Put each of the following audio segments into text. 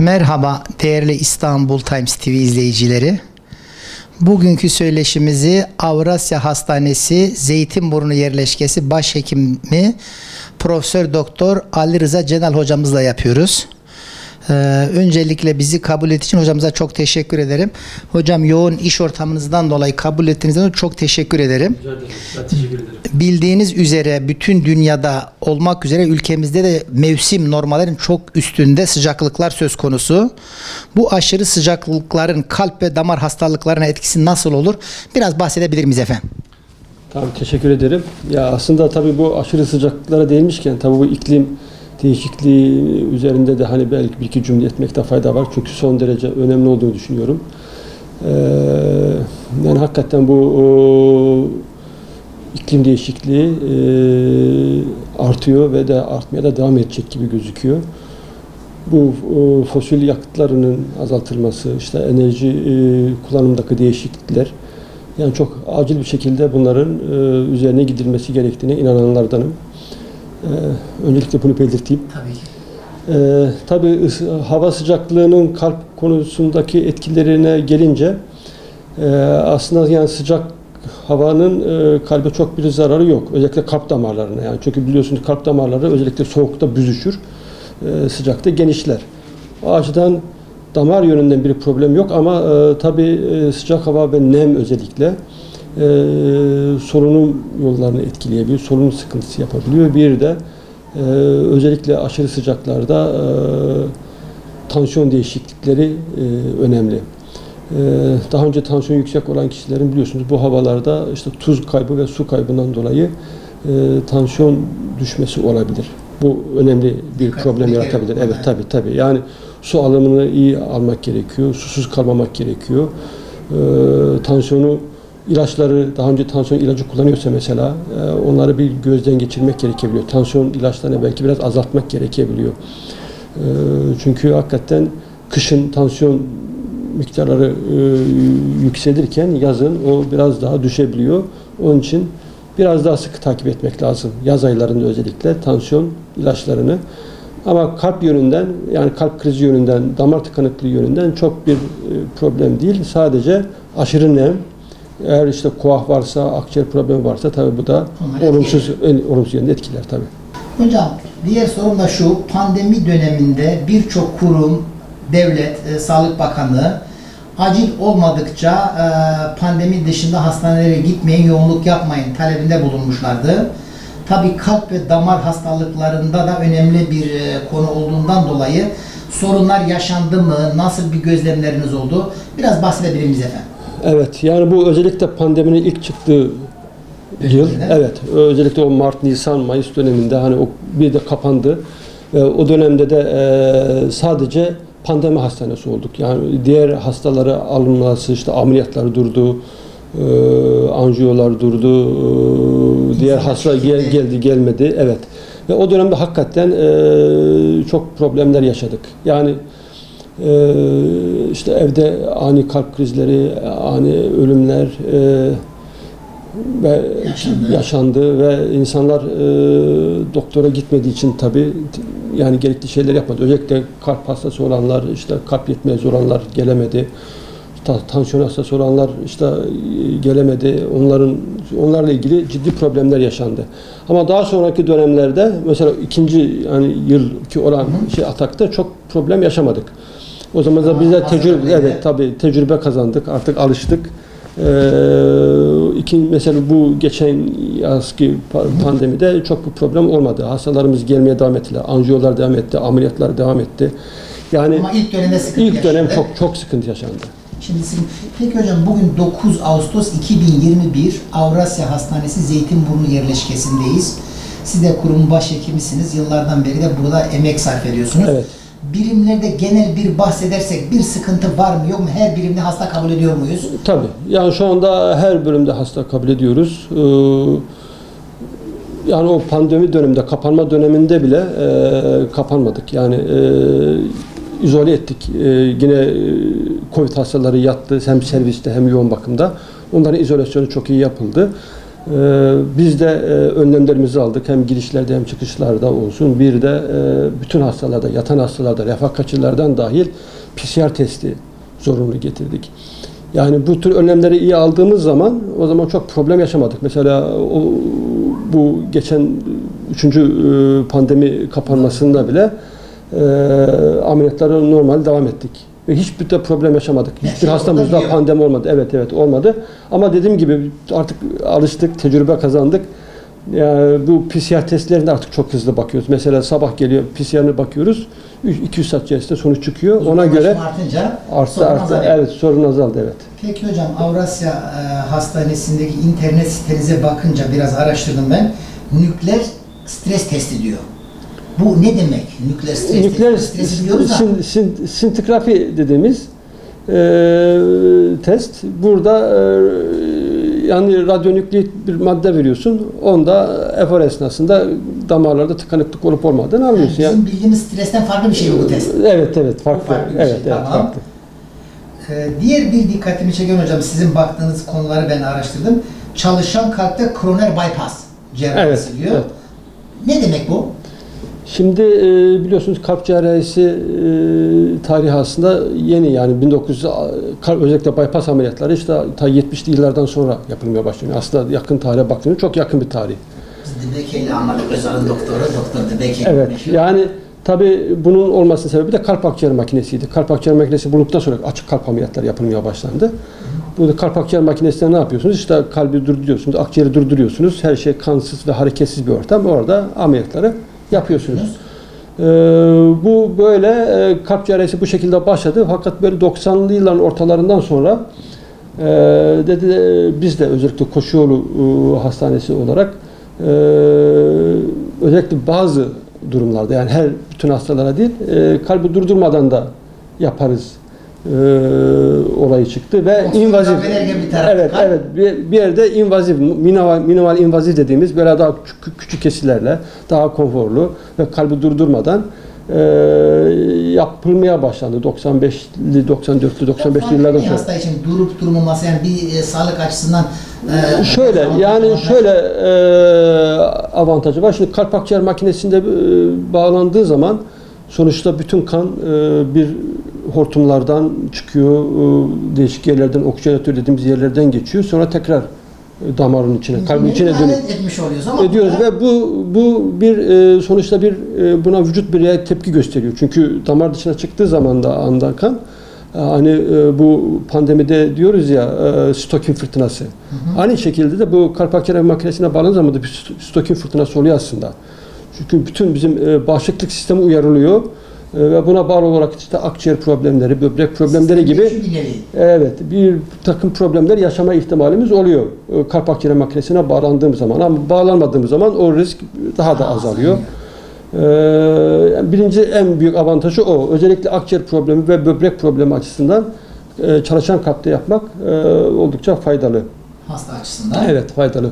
Merhaba değerli İstanbul Times TV izleyicileri. Bugünkü söyleşimizi Avrasya Hastanesi Zeytinburnu Yerleşkesi Başhekimi Profesör Doktor Ali Rıza Cenal hocamızla yapıyoruz. Ee, öncelikle bizi kabul ettiğiniz için hocamıza çok teşekkür ederim. Hocam yoğun iş ortamınızdan dolayı kabul ettiğinizden dolayı çok teşekkür ederim. Rica ederim. Ben teşekkür ederim. Bildiğiniz üzere bütün dünyada olmak üzere ülkemizde de mevsim normallerin çok üstünde sıcaklıklar söz konusu. Bu aşırı sıcaklıkların kalp ve damar hastalıklarına etkisi nasıl olur? Biraz bahsedebilir miyiz efendim? Tamam teşekkür ederim. Ya aslında tabii bu aşırı sıcaklıklara değinmişken tabii bu iklim değişikliği üzerinde de hani belki bir iki cümle etmekte fayda var. Çünkü son derece önemli olduğunu düşünüyorum. Ee, yani hakikaten bu o, iklim değişikliği e, artıyor ve de artmaya da devam edecek gibi gözüküyor. Bu o, fosil yakıtlarının azaltılması, işte enerji e, kullanımındaki değişiklikler yani çok acil bir şekilde bunların e, üzerine gidilmesi gerektiğine inananlardanım. E, öncelikle bunu belirteyim. Tabii ki. Ee, tabii hava sıcaklığının kalp konusundaki etkilerine gelince e, aslında yani sıcak havanın e, kalbe çok bir zararı yok. Özellikle kalp damarlarına yani çünkü biliyorsunuz kalp damarları özellikle soğukta büzüşür, e, sıcakta genişler. O açıdan damar yönünden bir problem yok ama e, tabii e, sıcak hava ve nem özellikle e, solunum yollarını etkileyebiliyor, solunum sıkıntısı yapabiliyor. Bir de ee, özellikle aşırı sıcaklarda e, tansiyon değişiklikleri e, önemli. Ee, daha önce tansiyon yüksek olan kişilerin biliyorsunuz bu havalarda işte tuz kaybı ve su kaybından dolayı e, tansiyon düşmesi olabilir. Bu önemli bir problem yaratabilir. Evet lazım. tabii tabii. Yani su alımını iyi almak gerekiyor. Susuz kalmamak gerekiyor. Ee, tansiyonu ilaçları daha önce tansiyon ilacı kullanıyorsa mesela e, onları bir gözden geçirmek gerekebiliyor. Tansiyon ilaçlarını belki biraz azaltmak gerekebiliyor. E, çünkü hakikaten kışın tansiyon miktarları e, yükselirken yazın o biraz daha düşebiliyor. Onun için biraz daha sıkı takip etmek lazım. Yaz aylarında özellikle tansiyon ilaçlarını. Ama kalp yönünden yani kalp krizi yönünden, damar tıkanıklığı yönünden çok bir problem değil. Sadece aşırı nem, eğer işte koah varsa, akciğer problemi varsa tabii bu da Onlar olumsuz en- olumsuz yönde etkiler tabii. Hocam diğer sorum da şu. Pandemi döneminde birçok kurum, devlet, e, Sağlık Bakanlığı acil olmadıkça e, pandemi dışında hastanelere gitmeyin, yoğunluk yapmayın talebinde bulunmuşlardı. Tabii kalp ve damar hastalıklarında da önemli bir e, konu olduğundan dolayı sorunlar yaşandı mı? Nasıl bir gözlemleriniz oldu? Biraz bahsedebilir miyiz efendim? Evet yani bu özellikle pandeminin ilk çıktığı yıl evet özellikle o Mart, Nisan, Mayıs döneminde hani o bir de kapandı. Ve o dönemde de e, sadece pandemi hastanesi olduk. Yani diğer hastaları alınması işte ameliyatlar durdu. E, anjiyolar durdu. e, diğer hasta gel, geldi gelmedi. Evet. Ve o dönemde hakikaten e, çok problemler yaşadık. Yani ee, işte evde ani kalp krizleri, ani ölümler e, ve Yaşandı. yaşandı ve insanlar e, doktora gitmediği için tabi yani gerekli şeyler yapmadı. Özellikle kalp hastası olanlar, işte kalp yetmez olanlar gelemedi. Ta- tansiyon hastası olanlar işte e, gelemedi. Onların onlarla ilgili ciddi problemler yaşandı. Ama daha sonraki dönemlerde mesela ikinci yani yılki olan şey atakta çok problem yaşamadık. O zaman da biz de tecrübe evet tabii tecrübe kazandık. Artık alıştık. Ee, iki, mesela bu geçen yazki pa- pandemide çok bir problem olmadı. Hastalarımız gelmeye devam ettiler. Anjiyolar devam etti, ameliyatlar devam etti. Yani Ama ilk dönemde sıkıntı ilk dönem yaşadı. çok çok sıkıntı yaşandı. Şimdi sizin, peki hocam bugün 9 Ağustos 2021 Avrasya Hastanesi Zeytinburnu yerleşkesindeyiz. Siz de kurumun başhekimisiniz. Yıllardan beri de burada emek sarf ediyorsunuz. Evet. Birimlerde genel bir bahsedersek bir sıkıntı var mı yok mu? Her birimde hasta kabul ediyor muyuz? Tabii. Yani şu anda her bölümde hasta kabul ediyoruz. Ee, yani o pandemi döneminde, kapanma döneminde bile e, kapanmadık. Yani e, izole ettik. E, yine e, Covid hastaları yattı hem serviste hem yoğun bakımda. Onların izolasyonu çok iyi yapıldı. Ee, biz de e, önlemlerimizi aldık. Hem girişlerde hem çıkışlarda olsun. Bir de e, bütün hastalarda, yatan hastalarda, refakatçilerden dahil PCR testi zorunlu getirdik. Yani bu tür önlemleri iyi aldığımız zaman o zaman çok problem yaşamadık. Mesela o, bu geçen üçüncü e, pandemi kapanmasında bile e, ameliyatlara normal devam ettik. Ve hiçbir de problem yaşamadık. Hiçbir şey hastamızda pandemi olmadı. Evet evet olmadı. Ama dediğim gibi artık alıştık, tecrübe kazandık. Yani bu PCR testlerinde artık çok hızlı bakıyoruz. Mesela sabah geliyor PCR'ine bakıyoruz. 200 saat içerisinde sonuç çıkıyor. Ona göre artınca arttı sorun arttı. azalıyor. Evet sorun azaldı evet. Peki hocam Avrasya e, Hastanesi'ndeki internet sitenize bakınca biraz araştırdım ben. Nükleer stres testi diyor. Bu ne demek? Nükleer stres Nükleer. Stresi biliyoruz sin, sin, sintigrafi dediğimiz e, test. Burada e, yani radyonükleik bir madde veriyorsun. Onda efor esnasında damarlarda tıkanıklık olup olmadığını Yani anlıyorsun. bizim bildiğimiz stresten farklı bir şey bu test. Evet evet farklı. farklı bir evet şey, evet tamam. farklı. Ee, diğer bir dikkatimi çeken hocam sizin baktığınız konuları ben araştırdım. Çalışan kalpte koroner bypass cerrahisi Evet, diyor. evet. Ne demek bu? Şimdi e, biliyorsunuz kalp cerrahisi e, tarihi aslında yeni yani 1900 kalp özellikle bypass ameliyatları işte ta 70'li yıllardan sonra yapılmaya başlanıyor. Aslında yakın tarihe baktığında çok yakın bir tarih. Biz Dibeke ile anladık. Özal'ın doktoru, doktor Dibeke. Evet. meşhur. Yani tabi bunun olmasının sebebi de kalp akciğer makinesiydi. Kalp akciğer makinesi bulunduktan sonra açık kalp ameliyatları yapılmaya başlandı. Burada kalp akciğer makinesinde ne yapıyorsunuz? İşte kalbi durduruyorsunuz, akciğeri durduruyorsunuz. Her şey kansız ve hareketsiz bir ortam. Orada ameliyatları yapıyorsunuz. Ee, bu böyle e, kalp cerrahisi bu şekilde başladı. Fakat böyle 90'lı yılların ortalarından sonra e, dedi e, biz de özellikle Koşuyolu e, Hastanesi olarak e, özellikle bazı durumlarda yani her bütün hastalara değil e, kalbi durdurmadan da yaparız e, olayı çıktı ve Oksijen invazif evet kalp. evet bir, bir yerde invazif minimal, minimal invazif dediğimiz böyle daha küçük, küçük kesilerle daha konforlu ve kalbi durdurmadan e, yapılmaya başlandı 95'li 94'lü 95'li yıllardan sonra. hasta için durup durmaması yani bir e, sağlık açısından e, Şöyle yani avantaj- şöyle e, avantajı var. Şimdi kalp akciğer makinesinde e, bağlandığı zaman sonuçta bütün kan e, bir hortumlardan çıkıyor, e, değişik yerlerden, oksijenatör dediğimiz yerlerden geçiyor. Sonra tekrar e, damarın içine, kalbin içine dönüyor. Etmiş oluyoruz ama ediyoruz burada- ve bu bu bir e, sonuçta bir e, buna vücut bir tepki gösteriyor. Çünkü damar dışına çıktığı zaman da andan kan e, hani e, bu pandemide diyoruz ya e, stokin fırtınası. Aynı şekilde de bu kalp akciğer makinesine bağlandığı zaman da bir st- stokin fırtınası oluyor aslında. Çünkü bütün bizim e, bağışıklık sistemi uyarılıyor. E, ve buna bağlı olarak işte akciğer problemleri, böbrek problemleri gibi. Evet, bir takım problemler yaşama ihtimalimiz oluyor e, kalp akciğer makinesine bağlandığım zaman ama bağlanmadığımız zaman o risk daha da azalıyor. Ee, birinci en büyük avantajı o. Özellikle akciğer problemi ve böbrek problemi açısından e, çalışan kalpte yapmak e, oldukça faydalı. Hasta açısından. Evet, faydalı.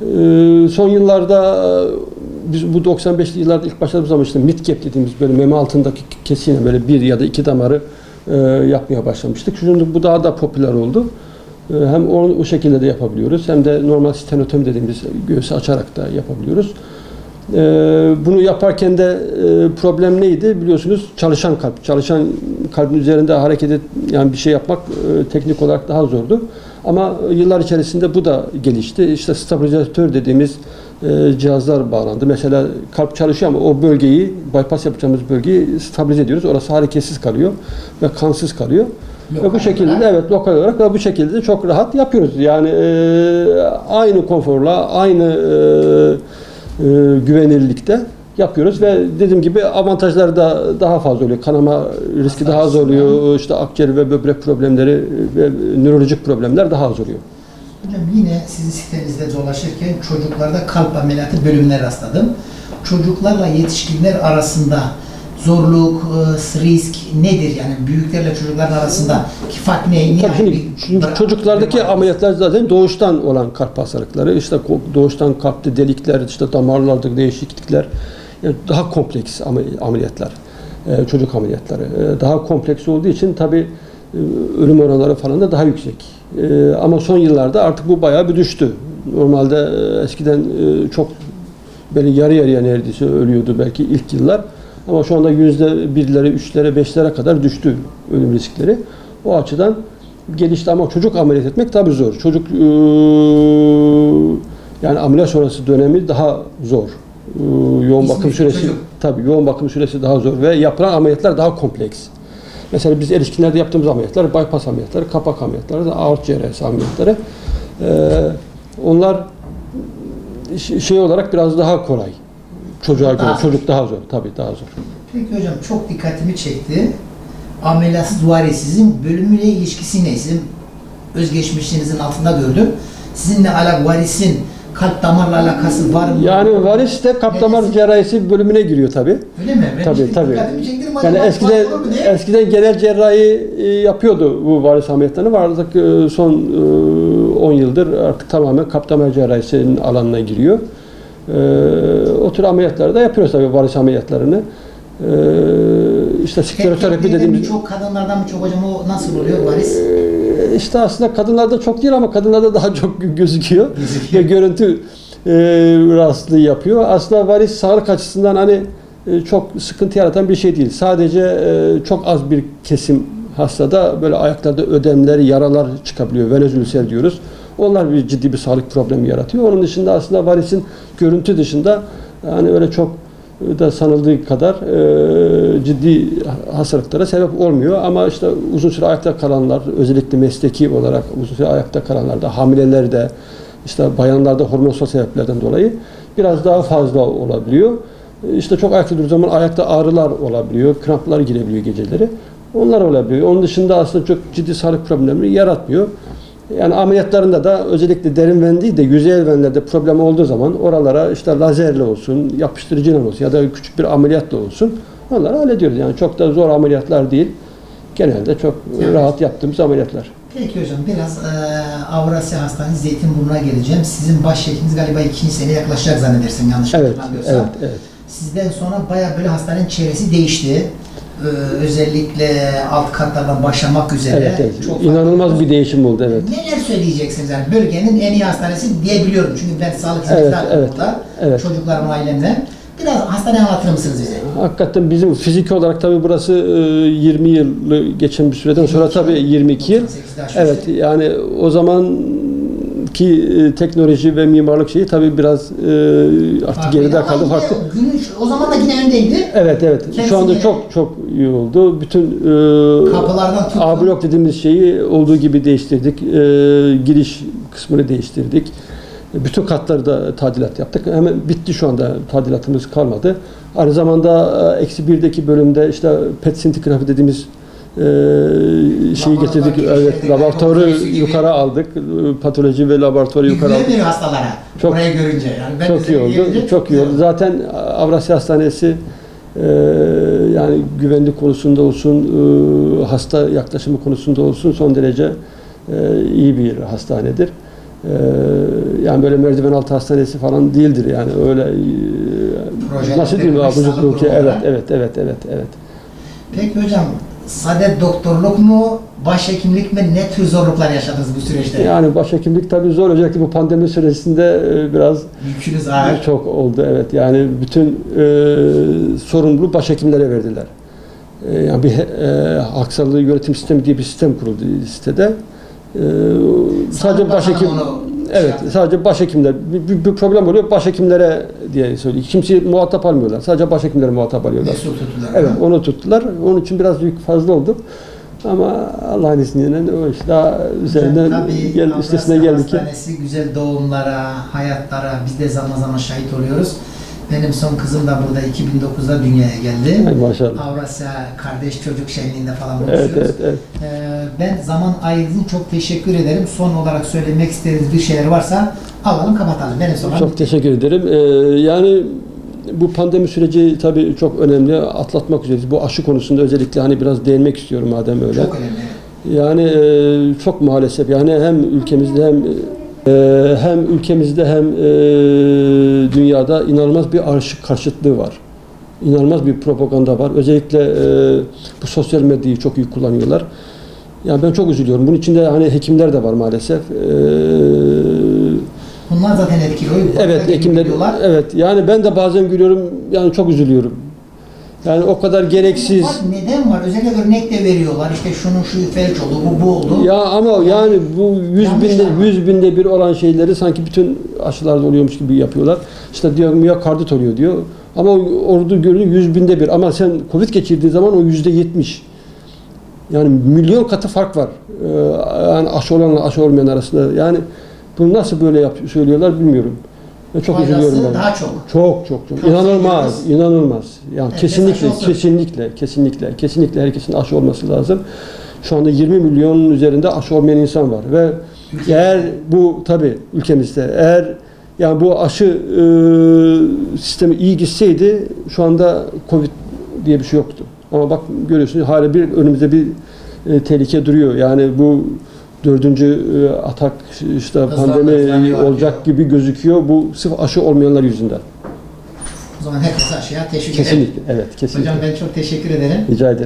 Ee, son yıllarda e, biz bu 95'li yıllarda ilk başladığımız zaman işte mid-cap dediğimiz böyle meme altındaki kesine böyle bir ya da iki damarı e, yapmaya başlamıştık. Şimdi bu daha da popüler oldu. E, hem o, o şekilde de yapabiliyoruz hem de normal stenotomi dediğimiz göğsü açarak da yapabiliyoruz. E, bunu yaparken de e, problem neydi? Biliyorsunuz çalışan kalp. Çalışan kalbin üzerinde hareket et, yani bir şey yapmak e, teknik olarak daha zordu. Ama yıllar içerisinde bu da gelişti. İşte stabilizatör dediğimiz e, cihazlar bağlandı. Mesela kalp çalışıyor ama o bölgeyi, bypass yapacağımız bölgeyi stabilize ediyoruz. Orası hareketsiz kalıyor ve kansız kalıyor. ve Lokal bu şekilde olarak. evet lokal olarak ve bu şekilde de çok rahat yapıyoruz. Yani e, aynı konforla, aynı e, e, güvenilirlikte yapıyoruz ve dediğim gibi avantajları da daha fazla oluyor. Kanama riski daha az oluyor. İşte akciğer ve böbrek problemleri ve nörolojik problemler daha az oluyor. Hocam yine sizin sitenizde dolaşırken çocuklarda kalp ameliyatı bölümüne rastladım. Çocuklarla yetişkinler arasında zorluk, e, risk nedir? Yani büyüklerle çocukların arasındaki fark ne? Niye Tabii şimdi bir- ameliyatlar zaten doğuştan olan kalp hastalıkları. İşte doğuştan kalpte delikler, işte damarlarda değişiklikler. Yani daha kompleks amel- ameliyatlar. e, Çocuk ameliyatları. E, Daha kompleks olduğu için tabii e, ölüm oranları falan da daha yüksek. E, Ama son yıllarda artık bu bayağı bir düştü. Normalde e, eskiden e, çok böyle yarı yarıya neredeyse ölüyordu belki ilk yıllar. Ama şu anda yüzde birlere, üçlere, beşlere kadar düştü ölüm riskleri. O açıdan gelişti ama çocuk ameliyat etmek tabii zor. Çocuk e, yani ameliyat sonrası dönemi daha zor. E, yoğun bakım süresi çocuk. tabii yoğun bakım süresi daha zor ve yapılan ameliyatlar daha kompleks. Mesela biz erişkinlerde yaptığımız ameliyatlar, bypass ameliyatları, kapak ameliyatları, aort cerrahisi ameliyatları. Ee, onlar şey olarak biraz daha kolay. Çocuğa göre. Daha zor. Çocuk daha zor. Tabii daha zor. Peki hocam çok dikkatimi çekti. Ameliyatsız varisizin bölümüyle ilişkisi ne? Sizin özgeçmişinizin altında gördüm. Sizinle ala varisin kalp damarla alakası var mı? Yani varis de kalp damar Neresi? cerrahisi bölümüne giriyor tabii. Öyle mi? Ben Tabii işte tabii. dikkatimi çektim. Yani Acaba eskiden var mı diye. eskiden genel cerrahi e, yapıyordu bu varis ameliyatlarını. Var artık e, son e, 10 yıldır artık tamamen kalp damar cerrahisinin alanına giriyor. E, O tür ameliyatları da yapıyoruz tabii varis ameliyatlarını. E, İşte skleroterapi Erkeklerden dediğimiz mi çok kadınlardan mı çok hocam o nasıl oluyor varis? İşte aslında kadınlarda çok değil ama kadınlarda daha çok gözüküyor. Ve görüntü e, rahatsızlığı yapıyor. Aslında varis sağlık açısından hani e, çok sıkıntı yaratan bir şey değil. Sadece e, çok az bir kesim hastada böyle ayaklarda ödemler, yaralar çıkabiliyor. Venözülser diyoruz. Onlar bir ciddi bir sağlık problemi yaratıyor. Onun dışında aslında varisin görüntü dışında hani öyle çok da sanıldığı kadar e, ciddi hastalıklara sebep olmuyor. Ama işte uzun süre ayakta kalanlar, özellikle mesleki olarak uzun süre ayakta kalanlarda, hamilelerde, işte bayanlarda hormonsal sebeplerden dolayı biraz daha fazla olabiliyor. İşte çok ayakta durduğu zaman ayakta ağrılar olabiliyor, kramplar girebiliyor geceleri. Onlar olabiliyor. Onun dışında aslında çok ciddi sağlık problemleri yaratmıyor. Yani ameliyatlarında da özellikle derin ven değil de yüzey venlerde problem olduğu zaman oralara işte lazerle olsun, yapıştırıcıyla olsun ya da küçük bir ameliyatla olsun onları hallediyoruz. Yani çok da zor ameliyatlar değil. Genelde çok Evet. rahat yaptığımız ameliyatlar. Peki hocam biraz e, Avrasya Hastanesi Zeytinburnu'na geleceğim. Sizin başhekiminiz galiba ikinci sene yaklaşacak zannedersem yanlış Evet, hatırlamıyorsam. evet, evet. Sizden sonra bayağı böyle hastanenin çevresi değişti. Ee, özellikle alt katlardan başlamak üzere. Evet, evet. Çok İnanılmaz farklı. bir değişim oldu evet. Neler söyleyeceksiniz yani bölgenin en iyi hastanesi diyebiliyorum çünkü ben sağlık hizmeti Evet, evet, evet. Çocuklarım ailemden. Biraz hastaneyi anlatır mısınız bize? Hakikaten bizim fiziki olarak tabii burası e, 20 yılı geçen bir süreden sonra 22 tabii 22 yıl. 98'de aşmış. Evet yani o zaman ki e, teknoloji ve mimarlık şeyi tabii biraz e, artık Farklıydı geride ama kaldı yine farklı. Günün, o zaman da yine öndeydi. Evet evet. Kendisi Şu anda yine- çok çok iyi oldu. Bütün e, Kapılardan tutun. A blok dediğimiz şeyi olduğu gibi değiştirdik. E, giriş kısmını değiştirdik. Bütün katları da tadilat yaptık. Hemen bitti şu anda tadilatımız kalmadı. Aynı zamanda e, eksi birdeki bölümde işte PET sintigrafi dediğimiz e, şeyi Laboratuvar getirdik. Evet, laboratuvarı yukarı aldık. Patoloji ve laboratuvarı yukarı aldık. veriyor hastalara. Çok- Orayı görünce. Yani ben Çok iyi oldu. görünce Çok iyi oldu. Zaten Avrasya Hastanesi e, yani güvenlik konusunda olsun, e, hasta yaklaşımı konusunda olsun son derece e, iyi bir hastanedir. E, yani böyle merdiven altı hastanesi falan değildir yani öyle e, nasıl diyeyim sağlık ülke evet evet evet evet evet. Peki hocam sade doktorluk mu, başhekimlik mi ne tür zorluklar yaşadınız bu süreçte? Yani başhekimlik tabii zor özellikle bu pandemi süresinde e, biraz Yükünüz ağır. Çok oldu evet. Yani bütün e, sorumluluğu başhekimlere verdiler. E, yani bir e, halk sağlığı yönetim sistemi diye bir sistem kuruldu sitede. E, sadece başhekim onu Evet, sadece başhekimler. Bir, bir, bir problem oluyor, başhekimlere diye söylüyor. Kimseyi muhatap almıyorlar. Sadece başhekimleri muhatap alıyorlar. Mesul tuttular. Evet, onu tuttular. Onun için biraz yük fazla oldu. Ama Allah'ın izniyle o iş daha üzerinden Tabii gel, üstesinden geldik. Hastanesi güzel doğumlara, hayatlara biz de zaman zaman şahit oluyoruz. Benim son kızım da burada 2009'da dünyaya geldi. Ay maşallah. Avrasya kardeş çocuk şenliğinde falan Evet, buluşuyoruz. evet, evet. Ee, ben zaman ayırdığın çok teşekkür ederim. Son olarak söylemek istediğiniz bir şeyler varsa alalım kapatalım. Benim sorum Çok teşekkür ederim. Ee, yani bu pandemi süreci tabii çok önemli. Atlatmak üzereyiz. Bu aşı konusunda özellikle hani biraz değinmek istiyorum madem öyle. çok önemli. Yani e, çok maalesef yani hem ülkemizde hem hem ülkemizde hem e, dünyada inanılmaz bir aşı karşıtlığı var. İnanılmaz bir propaganda var. Özellikle e, bu sosyal medyayı çok iyi kullanıyorlar. Yani ben çok üzülüyorum. Bunun içinde hani hekimler de var maalesef. E, Bunlar zaten etkili. Evet, videolar- evet. Yani ben de bazen gülüyorum. Yani çok üzülüyorum. Yani o kadar gereksiz. Bak neden var? Özellikle örnek de veriyorlar. İşte şunun şu felç oldu, bu bu oldu. Ya ama yani bu yüz binde, yüz binde bir olan şeyleri sanki bütün aşılarda oluyormuş gibi yapıyorlar. İşte diyor miyokardit oluyor diyor. Ama orada görünüyor yüz binde bir. Ama sen Covid geçirdiğin zaman o yüzde yetmiş. Yani milyon katı fark var. Ee, yani aşı olanla aşı olmayan arasında. Yani bunu nasıl böyle yap söylüyorlar bilmiyorum. Ve çok Faydası üzülüyorum ben. daha çok. Çok çok çok. Tavsiye İnanılmaz, ediyoruz. inanılmaz. Yani Herkes kesinlikle, aşı olsun. kesinlikle, kesinlikle, kesinlikle herkesin aşı olması lazım. Şu anda 20 milyonun üzerinde aşı olmayan insan var ve eğer bu tabi ülkemizde eğer yani bu aşı e, sistemi iyi gitseydi şu anda Covid diye bir şey yoktu. Ama bak görüyorsunuz hala bir önümüzde bir e, tehlike duruyor. Yani bu dördüncü e, atak işte Hızla pandemi hızlanıyor. olacak gibi gözüküyor. Bu sırf aşı olmayanlar yüzünden. O zaman herkes aşıya teşvik edelim. Kesinlikle. Evet, kesinlikle. Hocam ben çok teşekkür ederim. Rica ederim.